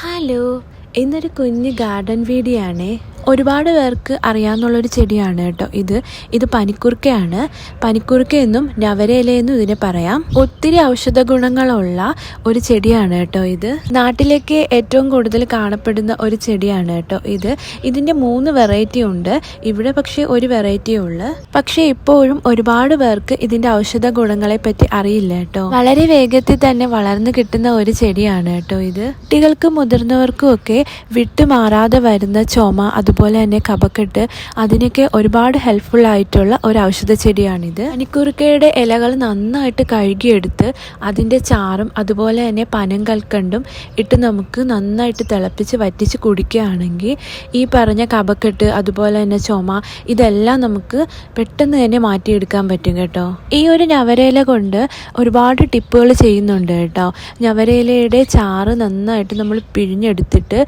Hello ഇന്നൊരു കുഞ്ഞ് garden video ആണേ. ഒരുപാട് പേർക്ക് അറിയാവുന്നുള്ളൊരു ചെടിയാണ് കേട്ടോ ഇത്. ഇത് പനിക്കുറുക്കയാണ്. പനിക്കുറുക്ക എന്നും നവരയില എന്നും ഇതിനെ പറയാം. ഒത്തിരി ഔഷധ ഗുണങ്ങളുള്ള ഒരു ചെടിയാണ് കേട്ടോ ഇത്. നാട്ടിലേക്ക് ഏറ്റവും കൂടുതൽ കാണപ്പെടുന്ന ഒരു ചെടിയാണ് കേട്ടോ ഇത്. ഇതിന്റെ മൂന്ന് വെറൈറ്റി ഉണ്ട്. ഇവിടെ പക്ഷേ ഒരു വെറൈറ്റിയേ ഉള്ളു. പക്ഷേ ഇപ്പോഴും ഒരുപാട് പേർക്ക് ഇതിന്റെ ഔഷധ ഗുണങ്ങളെ പറ്റി അറിയില്ല കേട്ടോ. വളരെ വേഗത്തിൽ തന്നെ വളർന്നു കിട്ടുന്ന ഒരു ചെടിയാണ് കേട്ടോ ഇത്. കുട്ടികൾക്കും മുതിർന്നവർക്കും ഒക്കെ വിട്ടുമാറാതെ വരുന്ന ചുമ അതുപോലെ തന്നെ കപക്കെട്ട് അതിനൊക്കെ ഒരുപാട് ഹെൽപ്ഫുൾ ആയിട്ടുള്ള ഒരു ഔഷധ ചെടിയാണിത്. പനിക്കുറുക്കയുടെ ഇലകൾ നന്നായിട്ട് കഴുകിയെടുത്ത് അതിന്റെ ചാറും അതുപോലെ തന്നെ പനം കൽക്കണ്ടും ഇട്ട് നമുക്ക് നന്നായിട്ട് തിളപ്പിച്ച് വറ്റിച്ച് കുടിക്കുകയാണെങ്കിൽ ഈ പറഞ്ഞ കപക്കെട്ട് അതുപോലെ തന്നെ ചുമ ഇതെല്ലാം നമുക്ക് പെട്ടെന്ന് തന്നെ മാറ്റിയെടുക്കാൻ പറ്റും കേട്ടോ. ഈ ഒരു ഞവരയില കൊണ്ട് ഒരുപാട് ടിപ്പുകൾ ചെയ്യുന്നുണ്ട് കേട്ടോ. ഞവരയിലയുടെ ചാറ് നന്നായിട്ട് നമ്മൾ പിഴിഞ്ഞെടുത്തിട്ട്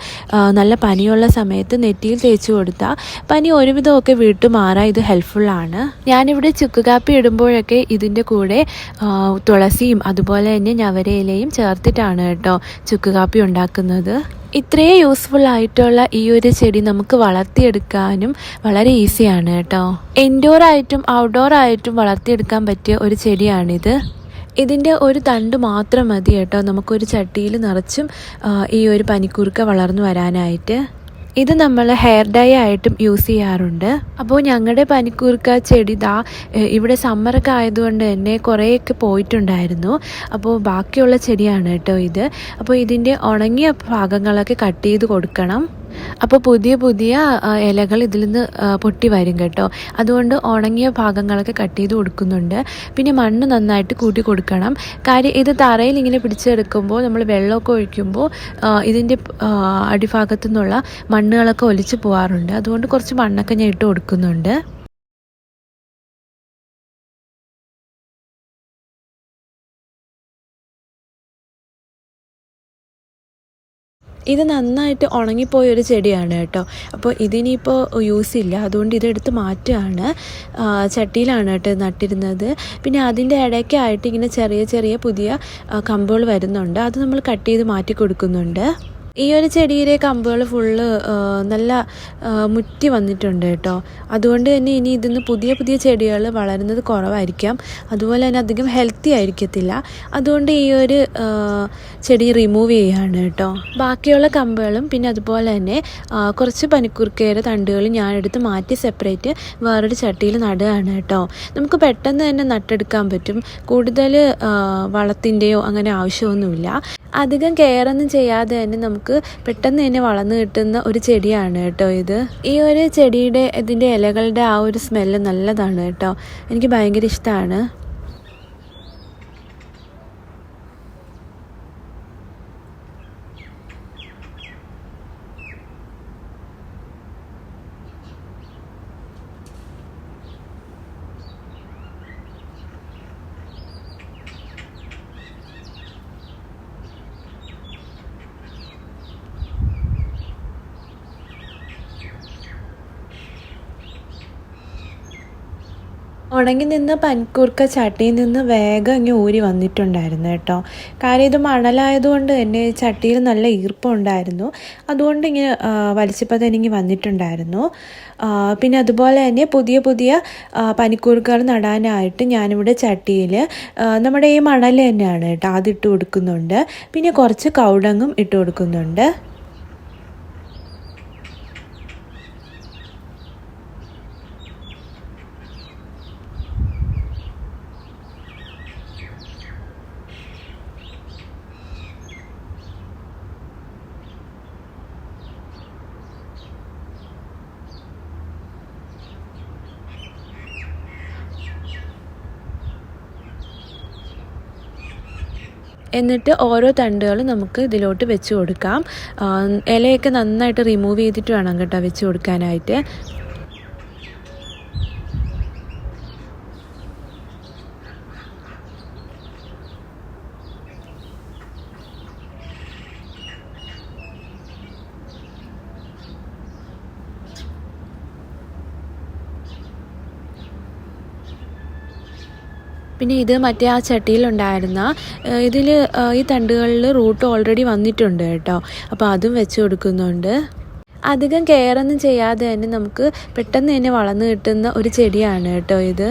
നല്ല പനിയുള്ള സമയത്ത് നെറ്റിയിൽ തേച്ച് കൊടുത്താൽ പനി ഒരുവിധമൊക്കെ വിട്ടു മാറാൻ ഇത് ഹെൽപ്ഫുള്ളാണ് ഞാനിവിടെ ചുക്ക് കാപ്പി ഇടുമ്പോഴൊക്കെ ഇതിന്റെ കൂടെ തുളസിയും അതുപോലെ തന്നെ ഞവരയിലയും ചേർത്തിട്ടാണ് കേട്ടോ ചുക്ക് കാപ്പി ഉണ്ടാക്കുന്നത്. ഇത്രയും യൂസ്ഫുൾ ആയിട്ടുള്ള ഈ ഒരു ചെടി നമുക്ക് വളർത്തിയെടുക്കാനും വളരെ ഈസിയാണ് കേട്ടോ. ഇൻഡോർ ആയിട്ടും ഔട്ട്ഡോർ ആയിട്ടും വളർത്തിയെടുക്കാൻ പറ്റിയ ഒരു ചെടിയാണിത്. ഇതിന്റെ ഒരു തണ്ട് മാത്രം മതി കേട്ടോ. നമുക്കൊരു ചട്ടിയിൽ നിറച്ചും ഈ ഒരു പനിക്കൂർക്ക വളർന്നു വരാനായിട്ട്. ഇത് നമ്മൾ ഹെയർ ഡൈ ആയിട്ടും യൂസ് ചെയ്യാറുണ്ട്. അപ്പോൾ ഞങ്ങളുടെ പനിക്കൂർക്ക ചെടി ദാ ഇവിടെ സമ്മറൊക്കെ ആയതുകൊണ്ട് തന്നെ കുറേയൊക്കെ പോയിട്ടുണ്ടായിരുന്നു. അപ്പോൾ ബാക്കിയുള്ള ചെടിയാണ് കേട്ടോ ഇത്. അപ്പോൾ ഇതിന്റെ ഉണങ്ങിയ ഭാഗങ്ങളൊക്കെ കട്ട് ചെയ്ത് കൊടുക്കണം. അപ്പോൾ പുതിയ പുതിയ ഇലകൾ ഇതിൽ നിന്ന് പൊട്ടി വരും കേട്ടോ. അതുകൊണ്ട് ഉണങ്ങിയ ഭാഗങ്ങളൊക്കെ കട്ട് ചെയ്ത് കൊടുക്കുന്നുണ്ട്. പിന്നെ മണ്ണ് നന്നായിട്ട് കൂട്ടി കൊടുക്കണം. കാര്യം ഇത് തറയിൽ ഇങ്ങനെ പിടിച്ചെടുക്കുമ്പോൾ നമ്മൾ വെള്ളമൊക്കെ ഒഴിക്കുമ്പോൾ ഇതിന്റെ അടിഭാഗത്തു നിന്നുള്ള മണ്ണുകളൊക്കെ ഒലിച്ച് പോകാറുണ്ട് അതുകൊണ്ട് കുറച്ച് മണ്ണൊക്കെ ഞാൻ ഇട്ട് കൊടുക്കുന്നുണ്ട്. ഇത് നന്നായിട്ട് ഉണങ്ങിപ്പോയ ഒരു ചെടിയാണ് കേട്ടോ. അപ്പോൾ ഇതിനിപ്പോൾ യൂസ് ഇല്ല. അതുകൊണ്ട് ഇതെടുത്ത് മാറ്റുകയാണ്. ചട്ടിയിലാണ് കേട്ടോ നട്ടിരുന്നത്. പിന്നെ അതിന്റെ ഇടയ്ക്കായിട്ട് ഇങ്ങനെ ചെറിയ ചെറിയ പുതിയ കമ്പുകൾ വരുന്നുണ്ട്. അത് നമ്മൾ കട്ട് ചെയ്ത് മാറ്റി കൊടുക്കുന്നുണ്ട്. ഈ ഒരു ചെടിയിലെ കമ്പുകൾ ഫുള്ള് നല്ല മുറ്റി വന്നിട്ടുണ്ട് കേട്ടോ. അതുകൊണ്ട് തന്നെ ഇനി ഇതിന്ന് പുതിയ പുതിയ ചെടികൾ വളരുന്നത് കുറവായിരിക്കാം. അതുപോലെ തന്നെ അധികം ഹെൽത്തി ആയിരിക്കത്തില്ല. അതുകൊണ്ട് ഈ ഒരു ചെടി റിമൂവ് ചെയ്യുകയാണ് കേട്ടോ. ബാക്കിയുള്ള കമ്പുകളും പിന്നെ അതുപോലെ തന്നെ കുറച്ച് പനിക്കുറുക്കയുടെ തണ്ടുകൾ ഞാൻ ഞാനെടുത്ത് മാറ്റി സെപ്പറേറ്റ് വേറൊരു ചട്ടിയിൽ നടുകയാണ് കേട്ടോ. നമുക്ക് പെട്ടെന്ന് തന്നെ നട്ടെടുക്കാൻ പറ്റും. കൂടുതൽ വളത്തിന്റെയോ അങ്ങനെ ആവശ്യമൊന്നുമില്ല. അധികം കെയറൊന്നും ചെയ്യാതെ തന്നെ നമുക്ക് പെട്ടെന്ന് തന്നെ വളർന്നു കിട്ടുന്ന ഒരു ചെടിയാണ് കേട്ടോ ഇത്. ഈ ഒരു ചെടിയുടെ ഇതിന്റെ ഇലകളുടെ ആ ഒരു സ്മെല്ല് നല്ലതാണ് കേട്ടോ. എനിക്ക് ഭയങ്കര ഇഷ്ടമാണ് ഉണങ്ങി നിന്ന് പനിക്കൂർക്ക ചട്ടിയിൽ നിന്ന് വേഗം ഇങ്ങനെ ഊരി വന്നിട്ടുണ്ടായിരുന്നു കേട്ടോ. കാര്യം ഇത് മണലായതുകൊണ്ട് തന്നെ ചട്ടിയിൽ നല്ല ഈർപ്പമുണ്ടായിരുന്നു അതുകൊണ്ട് ഇങ്ങനെ വലിച്ചപ്പോൾ തന്നെ ഇങ്ങനെ വന്നിട്ടുണ്ടായിരുന്നു. പിന്നെ അതുപോലെ തന്നെ പുതിയ പുതിയ പനിക്കൂർക്കകൾ നടാനായിട്ട് ഞാനിവിടെ ചട്ടിയിൽ നമ്മുടെ ഈ മണൽ തന്നെയാണ് കേട്ടോ അതിട്ട് കൊടുക്കുന്നുണ്ട്. പിന്നെ കുറച്ച് കൗടങ്ങും ഇട്ട് കൊടുക്കുന്നുണ്ട്. എന്നിട്ട് ഓരോ തണ്ടുകളും നമുക്ക് ഇതിലോട്ട് വെച്ച് കൊടുക്കാം. ഇലയൊക്കെ നന്നായിട്ട് റിമൂവ് ചെയ്തിട്ട് വേണം കേട്ടോ വെച്ച് കൊടുക്കാനായിട്ട്. പിന്നെ ഇത് മറ്റേ ആ ചട്ടിയിലുണ്ടായിരുന്ന ഇതിൽ ഈ തണ്ടുകളിൽ റൂട്ട് ഓൾറെഡി വന്നിട്ടുണ്ട് കേട്ടോ. അപ്പോൾ അതും വെച്ച് കൊടുക്കുന്നുണ്ട്. അധികം കെയറൊന്നും ചെയ്യാതെ തന്നെ നമുക്ക് പെട്ടെന്ന് തന്നെ വളർന്നു കിട്ടുന്ന ഒരു ചെടിയാണ് കേട്ടോ ഇത്.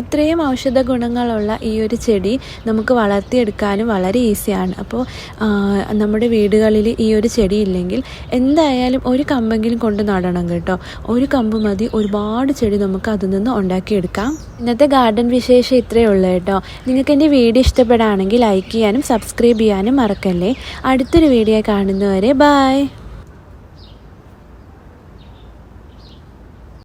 ഇത്രയും ഔഷധ ഗുണങ്ങളുള്ള ഈ ഒരു ചെടി നമുക്ക് വളർത്തിയെടുക്കാനും വളരെ ഈസിയാണ്. അപ്പോൾ നമ്മുടെ വീടുകളിൽ ഈ ഒരു ചെടി ഇല്ലെങ്കിൽ എന്തായാലും ഒരു കമ്പെങ്കിലും കൊണ്ട് നടണം കേട്ടോ. ഒരു കമ്പ് മതി ഒരുപാട് ചെടി നമുക്ക് അതിൽ നിന്ന് ഉണ്ടാക്കിയെടുക്കാം. ഇന്നത്തെ ഗാർഡൻ വിശേഷം ഇത്രയേ ഉള്ളൂ കേട്ടോ. നിങ്ങൾക്ക് എന്റെ വീഡിയോ ഇഷ്ടപ്പെടുകയാണെങ്കിൽ ലൈക്ക് ചെയ്യാനും സബ്സ്ക്രൈബ് ചെയ്യാനും മറക്കല്ലേ. അടുത്തൊരു വീഡിയോ കാണുന്നവരെ ബായ്